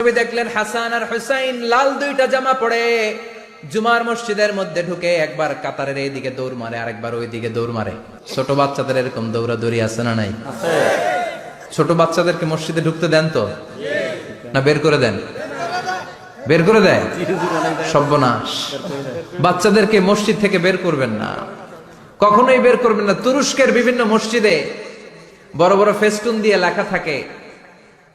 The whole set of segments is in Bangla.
নবী দেখলেন হাসান আর হুসাইন লাল দুইটা জামা পড়ে জুমার মসজিদের মধ্যে ঢুকে একবার কাতারের এইদিকে দৌড় মারে আরেকবার ওইদিকে দৌড় মারে। ছোট বাচ্চাদের এরকম দৌড়াদৌড়ি আছে না নাই? ছোট বাচ্চাদেরকে মসজিদে ঢুকতে দেন তো? না বের করে দেন? বের করে দেয়? সর্বনাশ। বাচ্চাদেরকে মসজিদ থেকে বের করবেন না। কখনোই বের করবেন না। তুরস্কের বিভিন্ন মসজিদে বড় বড় ফেস্টুন দিয়ে লেখা থাকে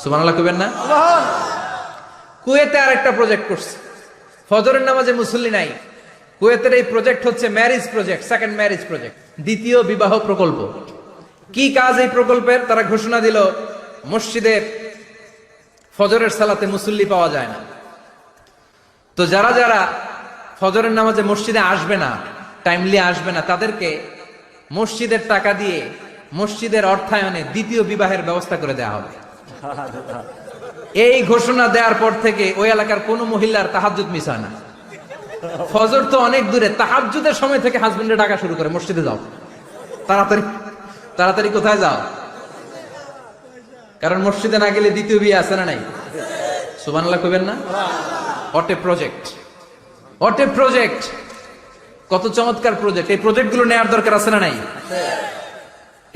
সুমানাল্লাহ কবেন না? কুয়েতে আর একটা প্রজেক্ট করছে। ফজরের নামাজে মুসল্লি নাই। কুয়েতের এই প্রজেক্ট হচ্ছে marriage project second marriage project দ্বিতীয় বিবাহ প্রকল্প। কি কাজ এই প্রকল্পের? তারা ঘোষণা দিল, মসজিদে ফজরের সালাতে মুসল্লি পাওয়া যায় না। তো যারা যারা ফজরের নামাজে মসজিদে আসবে না টাইমলি আসবে না, তাদেরকে মসজিদের টাকা দিয়ে মসজিদের অর্থায়নে দ্বিতীয় বিবাহের ব্যবস্থা করে দেওয়া হবে। এই ঘোষণা দেওয়ার পর থেকে ওই এলাকার কোন মহিলার তাহাজুদ মিস হয় না। ফজর তো অনেক দূরে তাহাজুদের সময় থেকে হাজবেন্ডে ডাকা শুরু করে মসজিদে যাও। তাড়াতাড়ি তাড়াতাড়ি কোথায় যাও? কারণ মসজিদে না গেলে দ্বিতীয় বিয়ে আছে না নাই? সুবানাল্লাহ কইবেন না? অটে প্রজেক্ট অটে প্রজেক্ট কত চমৎকার প্রজেক্ট এই প্রজেক্টগুলো নেওয়ার দরকার আছে না নাই?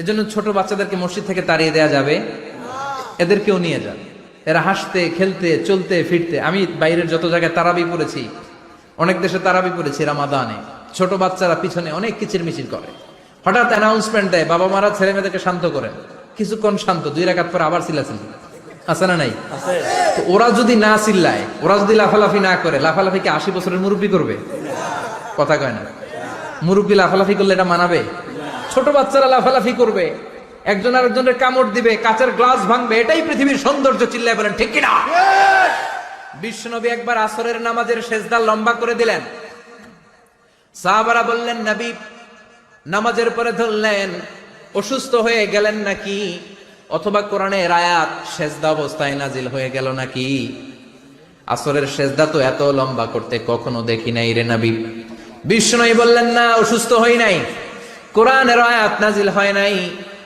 এজন্য ছোট বাচ্চাদেরকে মসজিদ থেকে তাড়িয়ে দেওয়া যাবে। এদেরকেও নিয়ে যান। এরা হাসতে খেলতে চলতে ফিরতে। আমি বাইরের যত জায়গায় তারাবি পড়েছি অনেক দেশে তারাবি পড়েছি রামাদানে। ছোট বাচ্চারা পিছনে অনেক কিচির মিচির করে। হঠাৎ অ্যানাউন্সমেন্ট দেয় বাবা মারা ছেলে মেয়েদেরকে শান্ত করেন। কিছুক্ষণ শান্ত দুই রাখাত পরে আবার চিল্লাচিল্লি। আছে না নাই? তো ওরা যদি না চিল্লায় ওরা যদি লাফালাফি না করে লাফালাফি কি আশি বছরের মুরব্বী করবে? কথা কয় না। মুরব্বী লাফালাফি করলে এটা মানাবে? ছোট বাচ্চারা লাফালাফি করবে। একজন আরেকজনের কামড় দিবে, কাঁচের গ্লাস ভাঙবে, এটাই পৃথিবীর সৌন্দর্য, চিল্লায় বলেন, ঠিক কিনা? বিশ্বনবী একবার আসরের নামাজের শেষদা লম্বা করে দিলেন। সাহাবারা বললেন, নবী, নামাজের পরে ধরলেন, অসুস্থ হয়ে গেলেন নাকি? অথবা কোরআনের রায়াত শেষদা অবস্থায় নাজিল হয়ে গেল নাকি? আসরের শেষদা তো এত লম্বা করতে কখনো দেখি নাই রে নবী। বিষ্ণুই বললেন, না, অসুস্থ হই নাই। কোরআনের আয়াত নাজিল হয় নাই।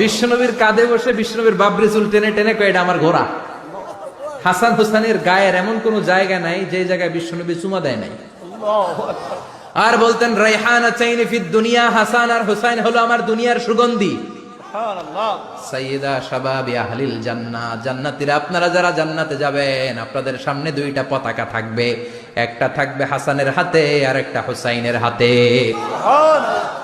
বিশ্বনবীর কাঁধে বসে বিশ্বনবীর বাবরি চুল টেনে টেনে কয়ে এটা আমার ঘোড়া? হাসান হুসানের গায়ের এমন কোন জায়গা নাই যে জায়গায় বিশ্বনবী চুমা দেয় নাই। আর বলতেন রাইহান চাইনি ফিদ দুনিয়া হাসান আর হুসাইন হলো আমার দুনিয়ার সুগন্ধি। সাইয়্যিদা শাবাবি আহলিল জান্নাহ জান্নাতীরা আপনারা যারা জান্নাতে যাবেন আপনাদের সামনে দুইটা পতাকা থাকবে। একটা থাকবে হাসানের হাতে আর একটা হুসাইনের হাতে।